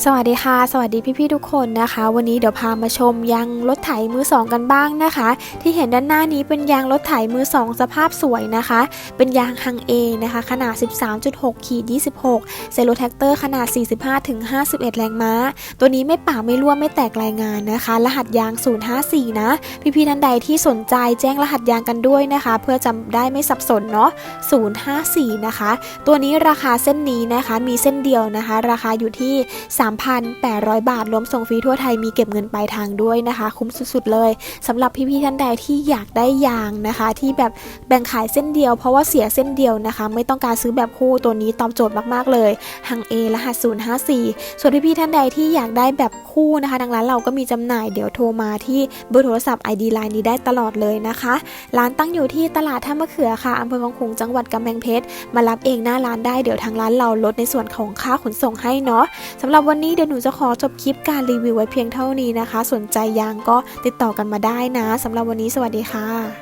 สวัสดีค่ะ สวัสดีพี่ๆทุกคนนะคะ วันนี้เดี๋ยวพามาชมยางรถไถมือสองกันบ้างนะคะ ที่เห็นด้านหน้านี้เป็นยางรถไถมือสองสภาพสวยนะคะ เป็นยางฮังเอนะคะ ขนาด 13.6ขีด26เซลโลแท็กเตอร์ขนาด 45-51 แรงม้า ตัวนี้ไม่ป่าไม่รั่วไม่แตกรายงานนะคะ รหัสยาง 054 นะ พี่ๆท่านใดที่สนใจแจ้งรหัสยางกันด้วยนะคะ เพื่อจำได้ไม่สับสนเนาะ054 นะคะ ตัวนี้ราคาเส้นนี้นะคะ มีเส้นเดียวนะคะ ราคาอยู่ที่3,800 บาท รวมส่งฟรีทั่วไทยมีเก็บเงินปลายทางด้วยนะคะ คุ้มสุดๆเลยสำหรับพี่ๆท่านใดที่อยากได้ยางนะคะ ที่แบบแบ่งขายเส้นเดียว เพราะว่าเสียเส้นเดียวนะคะ ไม่ต้องการซื้อแบบคู่ตัวนี้ตอบโจทย์มากๆเลยหัง A รหัส054 ส่วนพี่ๆท่านใดที่อยากได้แบบคู่นะคะทางร้านเราก็มีจำหน่ายเดี๋ยวโทรมาที่เบอร์โทรศัพท์ ID Line นี้ได้ตลอดเลยนะคะ ร้านตั้งอยู่ที่ตลาดท่ามะเขือค่ะอำเภอคลองขลุงจังหวัดกำแพงเพชรมารับเองหน้าร้านได้เดี๋ยวทางร้านเราลดในส่วนของค่าขนส่งให้เนาะสำหรับวันนี้เดี๋ยวหนูจะขอจบคลิปการรีวิวไว้เพียงเท่านี้นะคะ สนใจยางก็ติดต่อกันมาได้นะสำหรับวันนี้สวัสดีค่ะ